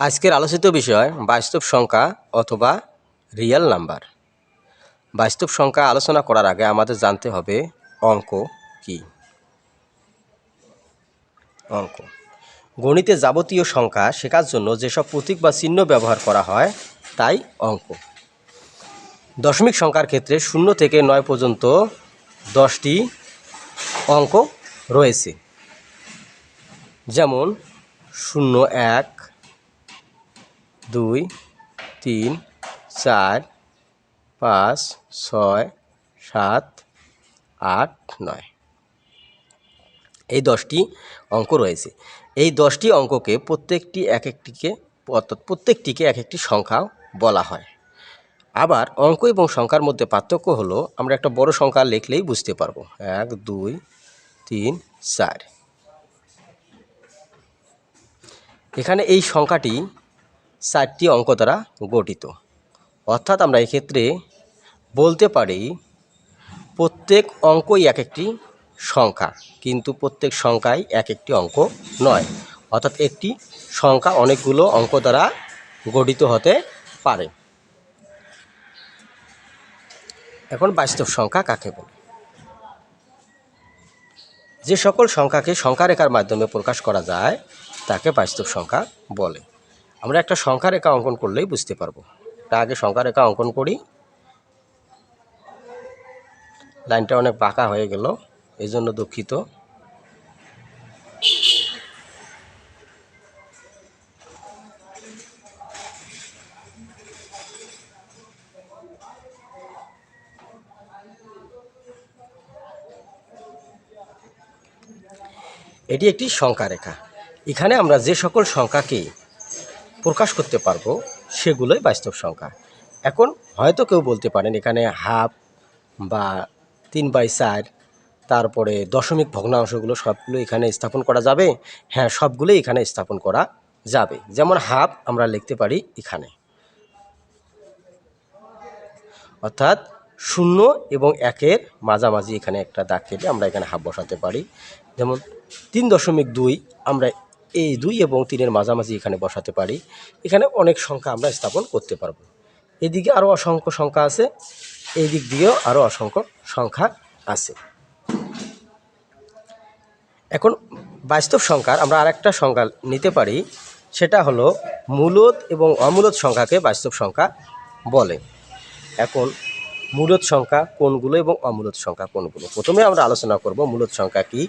আজকের আলোচিত বিষয় বাস্তব সংখ্যা অথবা রিয়েল নাম্বার বাস্তব সংখ্যা আলোচনা করার আগে আমাদের জানতে হবে অঙ্ক কি? অঙ্ক। গণিতে যাবতীয় সংখ্যা শেখার জন্য যেসব প্রতীক বা চিহ্ন ব্যবহার করা হয়, তাই অঙ্ক। দশমিক সংখ্যার ক্ষেত্রে শূন্য থেকে নয় পর্যন্ত দশটি অঙ্ক রয়েছে। যেমন শূন্য এক দুই, তিন, চার, পাঁচ, ছয়, সাত, আট, নয়। এই দশটি অঙ্ক রয়েছে। এই দশটি অঙ্ককে প্রত্যেকটি এক একটিকে অর্থাৎ প্রত্যেকটিকে এক একটি সংখ্যা বলা হয়। আবার অঙ্ক এবং সংখ্যার মধ্যে পার্থক্য হলো আমরা একটা বড় সংখ্যা লিখলেই বুঝতে পারব। এক, দুই, তিন, চার। এখানে এই সংখ্যাটি চারটি অঙ্ক দ্বারা গঠিত। অর্থাৎ আমরা এক্ষেত্রে বলতে পারি, প্রত্যেক অঙ্কই এক একটি সংখ্যা, কিন্তু প্রত্যেক সংখ্যাই এক একটি অঙ্ক নয়। অর্থাৎ একটি সংখ্যা অনেকগুলো অঙ্ক দ্বারা গঠিত হতে পারে। এখন বাস্তব সংখ্যা কাকে বলে? যে সকল সংখ্যাকে সংখ্যা রেখার মাধ্যমে প্রকাশ করা যায়, তাকে বাস্তব সংখ্যা বলে। আমরা একটা সংখ্যা রেখা অঙ্কন করলেই বুঝতে পারব। তা আগে সংখ্যা রেখা অঙ্কন করি। লাইনটা অনেক বাঁকা হয়ে গেল এই জন্য দুঃখিত। এটি একটি সংখ্যা রেখা। এখানে আমরা যে সকল সংখ্যাকে প্রকাশ করতে পারব সেগুলোই বাস্তব সংখ্যা। এখন হয়তো কেউ বলতে পারেন এখানে হাফ বা তিন বাই চার, তারপরে দশমিক ভগ্নাংশগুলো সবগুলো এখানে স্থাপন করা যাবে। হ্যাঁ সবগুলোই এখানে স্থাপন করা যাবে। যেমন হাফ আমরা লিখতে পারি এখানে। অর্থাৎ শূন্য এবং একের মাঝামাঝি এখানে একটা দাগ কেটে আমরা এখানে হাফ বসাতে পারি। যেমন তিন দশমিক দুই আমরা এই দুই এবং তিনের মাঝামাঝি এখানে বসাতে পারি। এখানে অনেক সংখ্যা আমরা স্থাপন করতে পারব। এদিকে আরও অসংখ্য সংখ্যা আছে এই দিক দিয়েও আরও অসংখ্য সংখ্যা আছে। এখন বাস্তব সংখ্যার আমরা আরেকটা সংখ্যা নিতে পারি, সেটা হলো মূলত এবং অমূলত সংখ্যাকে বাস্তব সংখ্যা বলে। এখন মূলত সংখ্যা কোনগুলো এবং অমূলত সংখ্যা কোনগুলো? প্রথমে আমরা আলোচনা করব মূলত সংখ্যা কী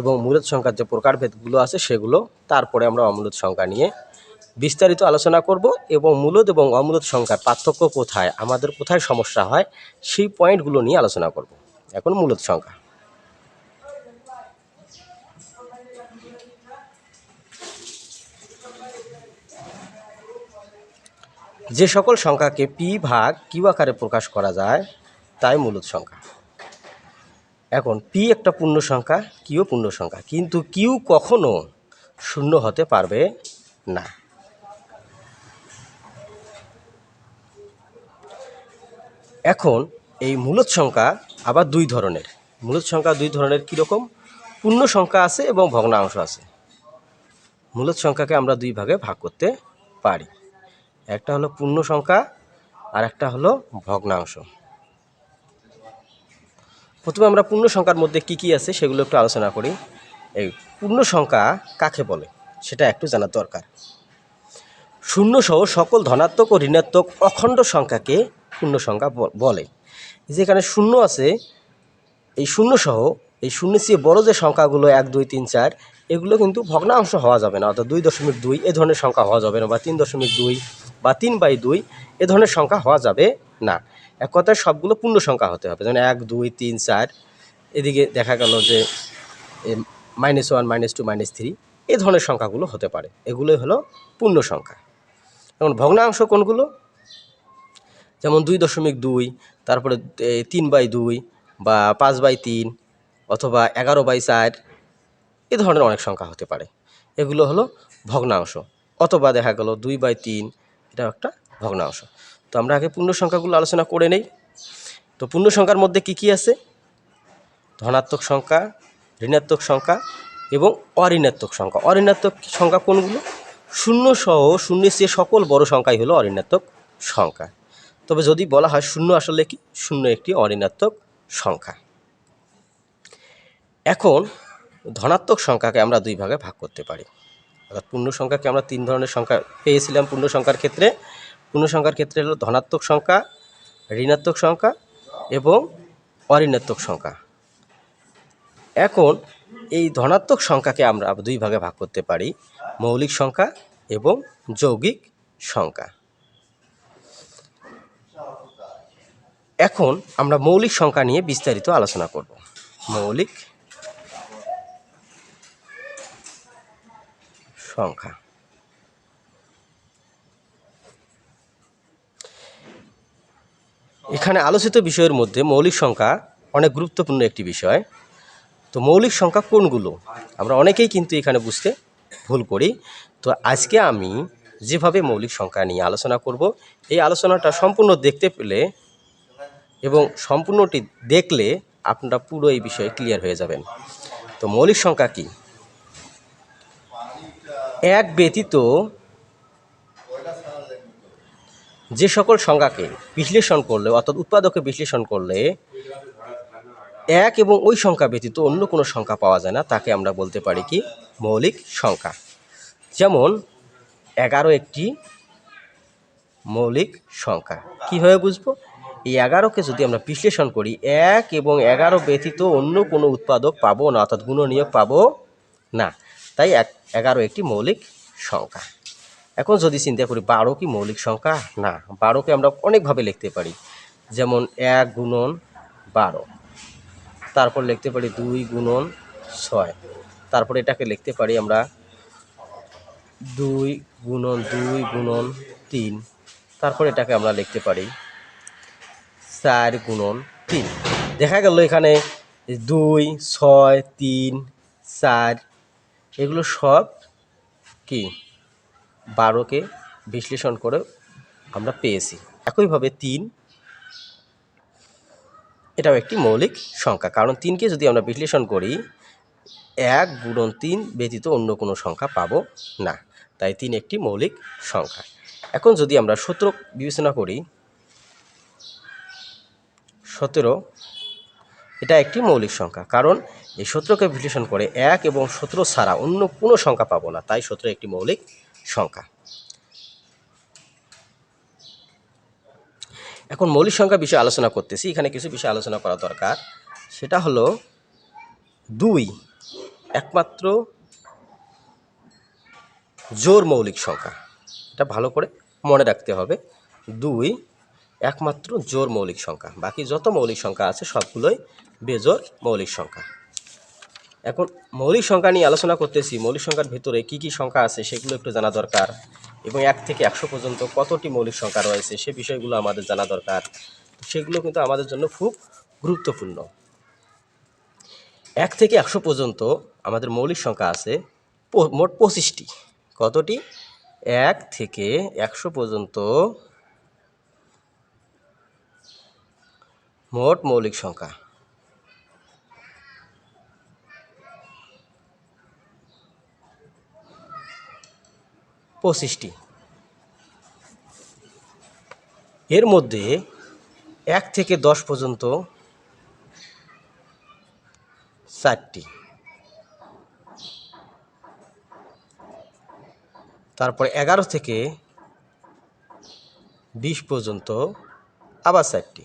এবং মূলত সংখ্যার যে প্রকারভেদগুলো আছে সেগুলো তারপরে আমরা অমূলত সংখ্যা নিয়ে বিস্তারিত আলোচনা করব এবং মূলত এবং অমূলত সংখ্যার পার্থক্য কোথায়, আমাদের কোথায় সমস্যা হয় সেই পয়েন্টগুলো নিয়ে আলোচনা করব। এখন মূলত সংখ্যা। যে সকল সংখ্যাকে পি ভাগ কিউ আকারে প্রকাশ করা যায়, তাই মূলত সংখ্যা। এখন পি একটা পূর্ণ সংখ্যা কিউ পূর্ণ সংখ্যা। কিন্তু কিউ কখনো শূন্য হতে পারবে না। এখন এই মূলত সংখ্যা আবার দুই ধরনের। মূলত সংখ্যা দুই ধরনের কীরকম? পূর্ণ সংখ্যা আছে এবং ভগ্নাংশ আছে। মূলত সংখ্যাকে আমরা দুই ভাগে ভাগ করতে পারি। একটা হলো পূর্ণ সংখ্যা আর একটা হলো ভগ্নাংশ। প্রথমে আমরা পূর্ণ সংখ্যার মধ্যে কি কি আছে সেগুলো একটু আলোচনা করি। এই পূর্ণ সংখ্যা কাকে বলে? সেটা একটু জানার দরকার। শূন্য সহ সকল ধনাত্মক ও ঋণাত্মক অখণ্ড সংখ্যাকে পূর্ণ সংখ্যা বলে। যেখানে শূন্য আছে, এই শূন্য সহ এই শূন্য চেয়ে বড় যে সংখ্যাগুলো এক, দুই, তিন, চার, এগুলো কিন্তু ভগ্নাংশ হওয়া যাবে না। অর্থাৎ দুই দশমিক দুই এ ধরনের সংখ্যা হওয়া যাবে না বা তিন দশমিক দুই বা তিন বাই দুই এ ধরনের সংখ্যা হওয়া যাবে না। এক কথায় সবগুলো পূর্ণ সংখ্যা হতে হবে। যেমন এক, দুই, তিন, চার, এদিকে দেখা গেল যে minus one minus two minus three এ ধরনের সংখ্যাগুলো হতে পারে। এগুলোই হলো পূর্ণ সংখ্যা। এখন ভগ্নাংশ কোনগুলো? যেমন দুই দশমিক দুই, তারপরে তিন বাই দুই বা পাঁচ বাই তিন অথবা এগারো বাই চার, এ ধরনের অনেক সংখ্যা হতে পারে। এগুলো হলো ভগ্নাংশ। অথবা দেখা গেল দুই বাই তিন এটা একটা ভগ্নাংশ। আমরা আগে পূর্ণ সংখ্যাগুলো আলোচনা করে নেই। তো পূর্ণ সংখ্যার মধ্যে কি কি আছে? ধনাত্মক সংখ্যা, ঋণাত্মক সংখ্যা এবং অঋণাত্মক সংখ্যা। অঋণাত্মক সংখ্যা কোনগুলো? শূন্য সহ শূন্যের চেয়ে সকল বড় সংখ্যাই হলো অঋণাত্মক সংখ্যা। তবে যদি বলা হয় শূন্য আসলে কি? শূন্য একটি অঋণাত্মক সংখ্যা। এখন ধনাত্মক সংখ্যাকে আমরা দুই ভাগে ভাগ করতে পারি। অর্থাৎ পূর্ণ সংখ্যাকে আমরা তিন ধরনের সংখ্যা পেয়েছিলাম পূর্ণ সংখ্যার ক্ষেত্রে। পূর্ণ সংখ্যার ক্ষেত্রে হলো ধনাত্মক সংখ্যা, ঋণাত্মক সংখ্যা এবং অঋণাত্মক সংখ্যা। এখন এই ধনাত্মক সংখ্যাকে আমরা দুই ভাগে ভাগ করতে পারি, মৌলিক সংখ্যা এবং যৌগিক সংখ্যা। এখন আমরা মৌলিক সংখ্যা নিয়ে বিস্তারিত আলোচনা করব। মৌলিক সংখ্যা। এখানে আলোচিত বিষয়ের মধ্যে মৌলিক সংখ্যা অনেক গুরুত্বপূর্ণ একটি বিষয়। তো মৌলিক সংখ্যা কোনগুলো? আমরা অনেকেই কিন্তু এখানে বুঝতে ভুল করি। তো আজকে আমি যেভাবে মৌলিক সংখ্যা নিয়ে আলোচনা করব, এই আলোচনাটা সম্পূর্ণ দেখতে পেলে এবং সম্পূর্ণটি দেখলে আপনারা পুরো এই বিষয়ে ক্লিয়ার হয়ে যাবেন। তো মৌলিক সংখ্যা কি? এক ব্যতীত যে সকল সংখ্যাকে বিশ্লেষণ করলে, অর্থাৎ উৎপাদকে বিশ্লেষণ করলে, এক এবং ওই সংখ্যা ব্যতীত অন্য কোনো সংখ্যা পাওয়া যায় না, তাকে আমরা বলতে পারি কি? মৌলিক সংখ্যা। যেমন, এগারো একটি মৌলিক সংখ্যা। কীভাবে বুঝব? এই এগারোকে যদি আমরা বিশ্লেষণ করি, এক এবং এগারো ব্যতীত অন্য কোনো উৎপাদক পাবো না, অর্থাৎ গুণনীয়ক পাবো না। তাই এক, এগারো একটি মৌলিক সংখ্যা। এখন যদি চিন্তা করি, বারো কি মৌলিক সংখ্যা? না বারোকে আমরা অনেকভাবে লিখতে পারি। যেমন এক গুণন বারো, তারপর লিখতে পারি দুই গুণন ছয়, তারপর এটাকে লিখতে পারি আমরা দুই গুণন দুই গুণন তিন, তারপর এটাকে আমরা লিখতে পারি চার গুণন তিন। দেখা গেল এখানে দুই, ছয়, তিন, চার, এগুলো সব কি? বারোকে বিশ্লেষণ করে আমরা পেয়েছি। একইভাবে তিন, এটাও একটি মৌলিক সংখ্যা। কারণ তিনকে যদি আমরা বিশ্লেষণ করি, এক গুণন তিন ব্যতীত অন্য কোনো সংখ্যা পাবো না। তাই তিন একটি মৌলিক সংখ্যা। এখন যদি আমরা সতেরো বিবেচনা করি, সতেরো, এটা একটি মৌলিক সংখ্যা। কারণ এই সতেরোকে বিশ্লেষণ করে এক এবং সতেরো ছাড়া অন্য কোনো সংখ্যা পাবো না। তাই সতেরো একটি মৌলিক সংখ্যা। এখন মৌলিক সংখ্যা বিষয়ে আলোচনা করতেছি। এখানে কিছু বিষয় আলোচনা করা দরকার। সেটা হলো দুই, একমাত্র জোর মৌলিক সংখ্যা। এটা ভালো করে মনে রাখতে হবে। দুই, একমাত্র জোর মৌলিক সংখ্যা। বাকি যত মৌলিক সংখ্যা আছে সবগুলোই বেজোর মৌলিক সংখ্যা। এখন মৌলিক সংখ্যা নিয়ে আলোচনা করতেছি, মৌলিক সংখ্যার ভিতরে কি কি সংখ্যা আছে সেগুলো একটু জানা দরকার এবং এক থেকে একশো পর্যন্ত কতটি মৌলিক সংখ্যা রয়েছে সে বিষয়গুলো আমাদের জানা দরকার। সেগুলো কিন্তু আমাদের জন্য খুব গুরুত্বপূর্ণ। এক থেকে একশো পর্যন্ত আমাদের মৌলিক সংখ্যা আছে মোট পঁচিশটি। কতটি? এক থেকে একশো পর্যন্ত মোট মৌলিক সংখ্যা। পঁচিশটি এর মধ্যে এক থেকে দশ পর্যন্ত চারটি। তারপর এগারো থেকে বিশ পর্যন্ত আবার চারটি।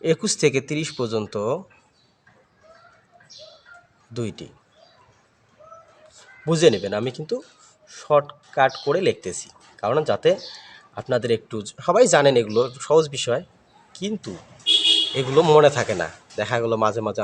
একুশ থেকে তিরিশ পর্যন্ত দুইটি। বুঝে নেবেন। আমি কিন্তু শর্টকাট করে লিখতেছি। কারণ যাতে আপনাদের একটু সবাই জানেন এগুলো সহজ বিষয়, কিন্তু এগুলো মনে থাকে না। দেখা গেলো মাঝে মাঝে